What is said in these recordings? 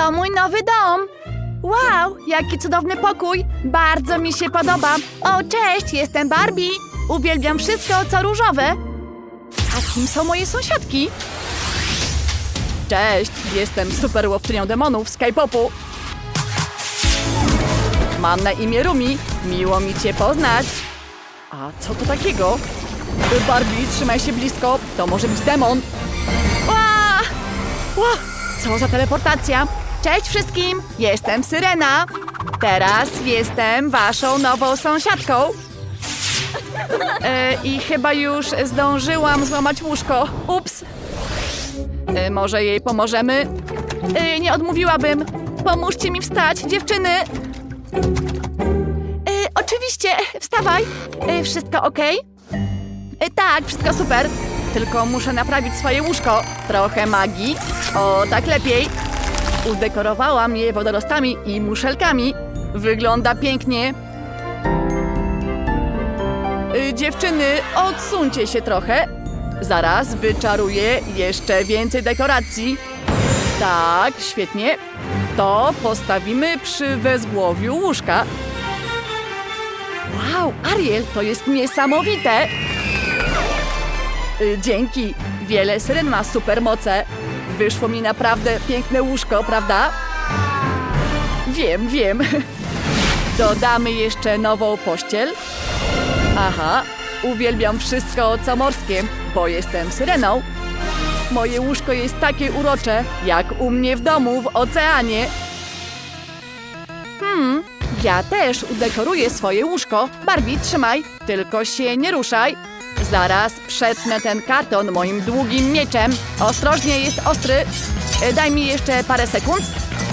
To mój nowy dom. Wow, jaki cudowny pokój. Bardzo mi się podoba. O, cześć, jestem Barbie. Uwielbiam wszystko, co różowe. A kim są moje sąsiadki? Cześć, jestem super łowczynią demonów z K-popu. Mam na imię Rumi. Miło mi cię poznać. A co to takiego? Barbie, trzymaj się blisko. To może być demon. Ła! Ła! Co za teleportacja? Cześć wszystkim! Jestem Syrena. Teraz jestem waszą nową sąsiadką. E, I chyba już zdążyłam złamać łóżko. Ups. E, może jej pomożemy? E, nie odmówiłabym. Pomóżcie mi wstać, dziewczyny. E, oczywiście, wstawaj. E, wszystko ok? E, tak, wszystko super. Tylko muszę naprawić swoje łóżko. Trochę magii. O, tak lepiej. Udekorowałam je wodorostami i muszelkami. Wygląda pięknie. Y, dziewczyny, odsuńcie się trochę. Zaraz wyczaruję jeszcze więcej dekoracji. Tak, świetnie. To postawimy przy wezgłowiu łóżka. Wow, Ariel, to jest niesamowite! Y, Dzięki. Wiele syren ma supermoce. Wyszło mi naprawdę piękne łóżko, prawda? Wiem, wiem. Dodamy jeszcze nową pościel. Aha, uwielbiam wszystko co morskie, bo jestem syreną. Moje łóżko jest takie urocze, jak u mnie w domu w oceanie. Hmm, ja też udekoruję swoje łóżko. Barbie, trzymaj, tylko się nie ruszaj. Zaraz przetnę ten karton moim długim mieczem. Ostrożnie, jest ostry. E, Daj mi jeszcze parę sekund.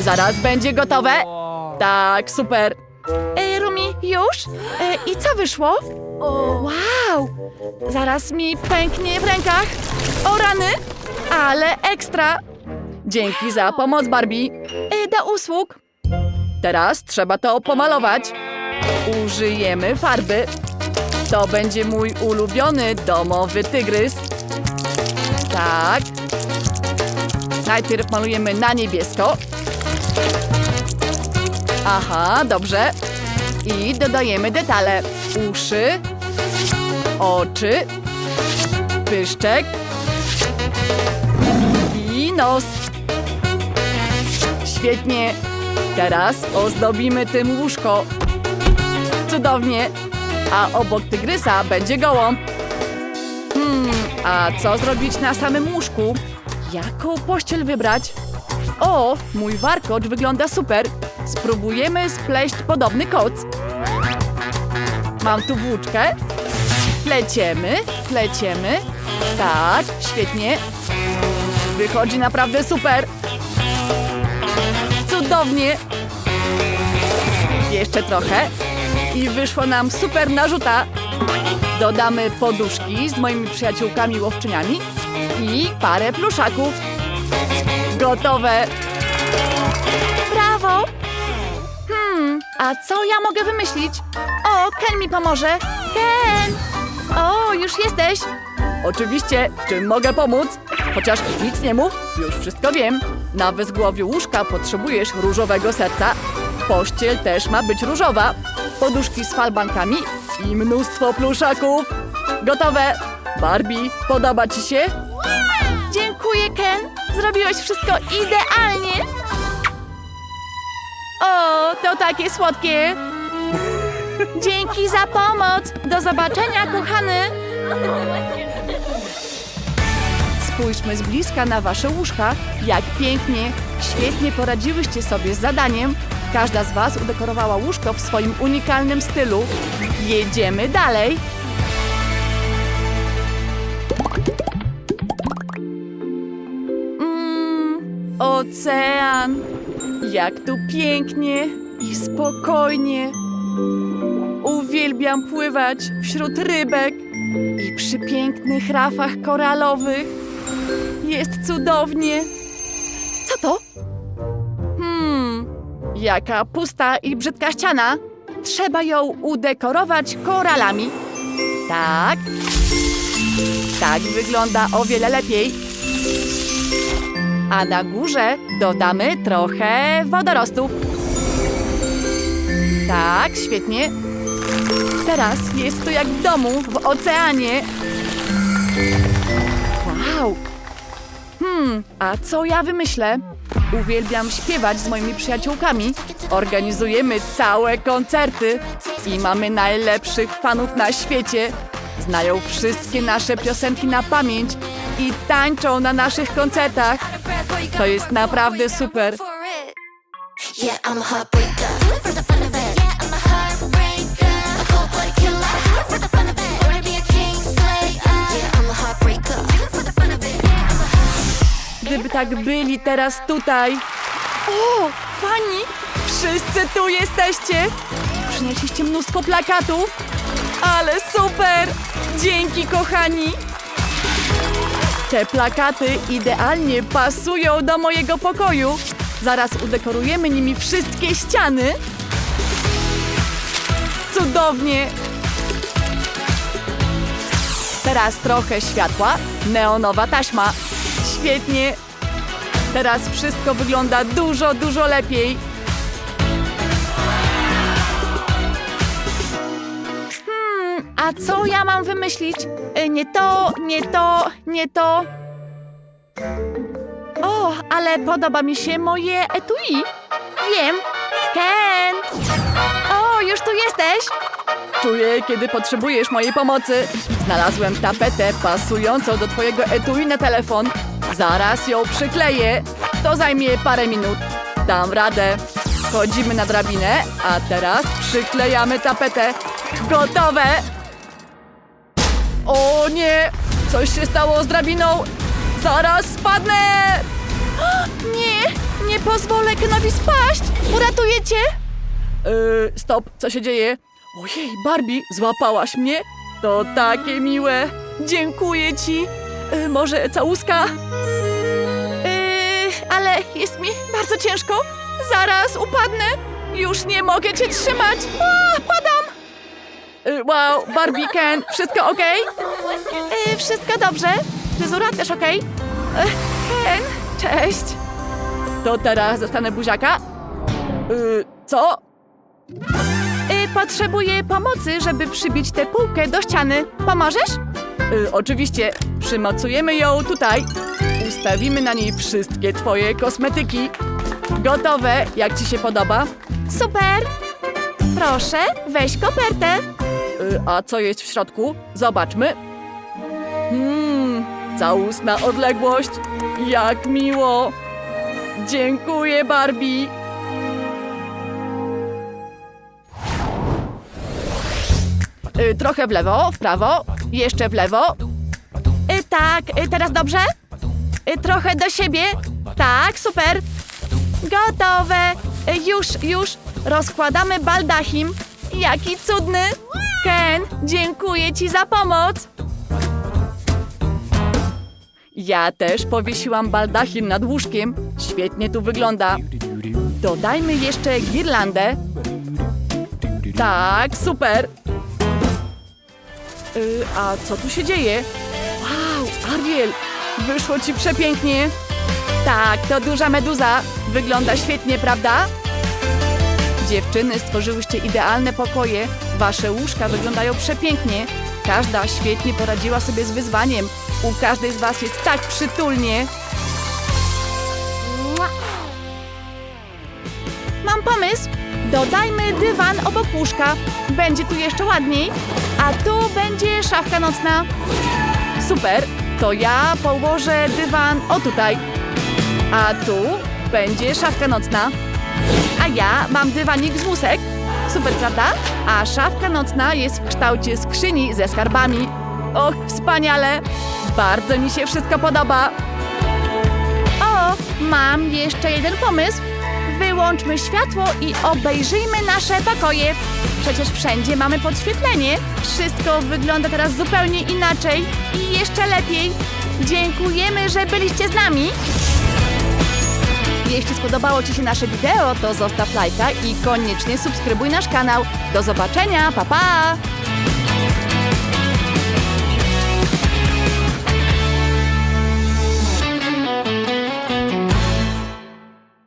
Zaraz będzie gotowe. Tak, super. Ej, Rumi, już? E, I co wyszło? Wow! Zaraz mi pęknie w rękach. O rany! Ale ekstra! Dzięki za pomoc, Barbie. E, do usług. Teraz trzeba to pomalować. Użyjemy farby. To będzie mój ulubiony domowy tygrys. Tak. Najpierw malujemy na niebiesko. Aha, dobrze. I dodajemy detale. Uszy, oczy, pyszczek i nos. Świetnie. Teraz ozdobimy tym łóżko. Cudownie. A obok tygrysa będzie gołąb. Hmm, a co zrobić na samym łóżku? Jaką pościel wybrać? O, mój warkocz wygląda super. Spróbujemy spleść podobny koc. Mam tu włóczkę. Pleciemy, pleciemy. Tak, świetnie. Wychodzi naprawdę super. Cudownie. Jeszcze trochę. I wyszło nam super narzuta. Dodamy poduszki z moimi przyjaciółkami łowczyniami i parę pluszaków. Gotowe. Brawo! Hmm, a co ja mogę wymyślić? O, Ken mi pomoże. Ken! O, już jesteś. Oczywiście, czym mogę pomóc? Chociaż nic nie mów, już wszystko wiem. Na wezgłowiu łóżka potrzebujesz różowego serca. Pościel też ma być różowa. Poduszki z falbankami i mnóstwo pluszaków. Gotowe. Barbie, podoba ci się? Dziękuję, Ken. Zrobiłeś wszystko idealnie. O, to takie słodkie. Dzięki za pomoc. Do zobaczenia, kochany. Spójrzmy z bliska na wasze łóżka. Jak pięknie, świetnie poradziłyście sobie z zadaniem. Każda z was udekorowała łóżko w swoim unikalnym stylu. Jedziemy dalej. Mm, ocean. Jak tu pięknie i spokojnie. Uwielbiam pływać wśród rybek i przy pięknych rafach koralowych. Jest cudownie. Co to? Jaka pusta i brzydka ściana. Trzeba ją udekorować koralami. Tak. Tak wygląda o wiele lepiej. a na górze dodamy trochę wodorostów. Tak, świetnie. Teraz jest to jak w domu, w oceanie. Wow! Hmm, a co ja wymyślę? Uwielbiam śpiewać z moimi przyjaciółkami. Organizujemy całe koncerty i mamy najlepszych fanów na świecie. Znają wszystkie nasze piosenki na pamięć i tańczą na naszych koncertach. To jest naprawdę super. Yeah, I'm. Tak byli teraz tutaj. O, fani! Wszyscy tu jesteście! Przynieśliście mnóstwo plakatów. Ale super! Dzięki, kochani! Te plakaty idealnie pasują do mojego pokoju. Zaraz udekorujemy nimi wszystkie ściany. Cudownie! Teraz trochę światła, neonowa taśma. Świetnie! Teraz wszystko wygląda dużo, dużo lepiej. Hmm, a co ja mam wymyślić? Y, Nie to, nie to, nie to. O, ale podoba mi się moje etui. Wiem. Ken! O, już tu jesteś! Czuję, kiedy potrzebujesz mojej pomocy. Znalazłem tapetę pasującą do twojego etui na telefon. Zaraz ją przykleję. To zajmie parę minut. Dam radę. Wchodzimy na drabinę, a teraz przyklejamy tapetę. Gotowe! O nie! Coś się stało z drabiną! Zaraz spadnę! Nie! Nie pozwolę Kenowi spaść! Uratuję cię! Yy, stop, co się dzieje? Ojej, Barbie, złapałaś mnie? To takie miłe. Dziękuję ci. Yy, może całuska? Yy, ale jest mi bardzo ciężko. Zaraz upadnę. Już nie mogę cię trzymać. A, padam. Yy, wow, Barbie, Ken, wszystko ok? Wszystko dobrze. Fryzura też ok? Ken, cześć. To teraz dostanę buziaka. Co? Y, potrzebuję pomocy, żeby przybić tę półkę do ściany. Pomożesz? Y, oczywiście. Przymocujemy ją tutaj. Ustawimy na niej wszystkie twoje kosmetyki. Gotowe, jak ci się podoba? Super! Proszę, weź kopertę. Y, a co jest w środku? Zobaczmy. Hmm, całus na odległość. Jak miło. Dziękuję, Barbie. Y, trochę w lewo, w prawo, jeszcze w lewo. Y, tak, y, teraz dobrze? Y, trochę do siebie. Tak, super. Gotowe. Y, już, już. Rozkładamy baldachim. Jaki cudny. Ken, dziękuję ci za pomoc. Ja też powiesiłam baldachim nad łóżkiem. Świetnie tu wygląda. Dodajmy jeszcze girlandę. Tak, super. Y, a co tu się dzieje? Wow, Ariel, wyszło ci przepięknie. Tak, to duża meduza. Wygląda świetnie, prawda? Dziewczyny, stworzyłyście idealne pokoje. Wasze łóżka wyglądają przepięknie. Każda świetnie poradziła sobie z wyzwaniem. U każdej z was jest tak przytulnie. Mam pomysł. Dodajmy dywan obok łóżka. Będzie tu jeszcze ładniej. A tu będzie szafka nocna. Super. To ja położę dywan o tutaj. A tu będzie szafka nocna. A ja mam dywanik z łusek. Super, prawda? A szafka nocna jest w kształcie skrzyni ze skarbami. Och, wspaniale! Bardzo mi się wszystko podoba. O, mam jeszcze jeden pomysł. Wyłączmy światło i obejrzyjmy nasze pokoje. Przecież wszędzie mamy podświetlenie. Wszystko wygląda teraz zupełnie inaczej i jeszcze lepiej. Dziękujemy, że byliście z nami. Jeśli spodobało Ci się nasze wideo, to zostaw lajka i koniecznie subskrybuj nasz kanał. Do zobaczenia, pa pa!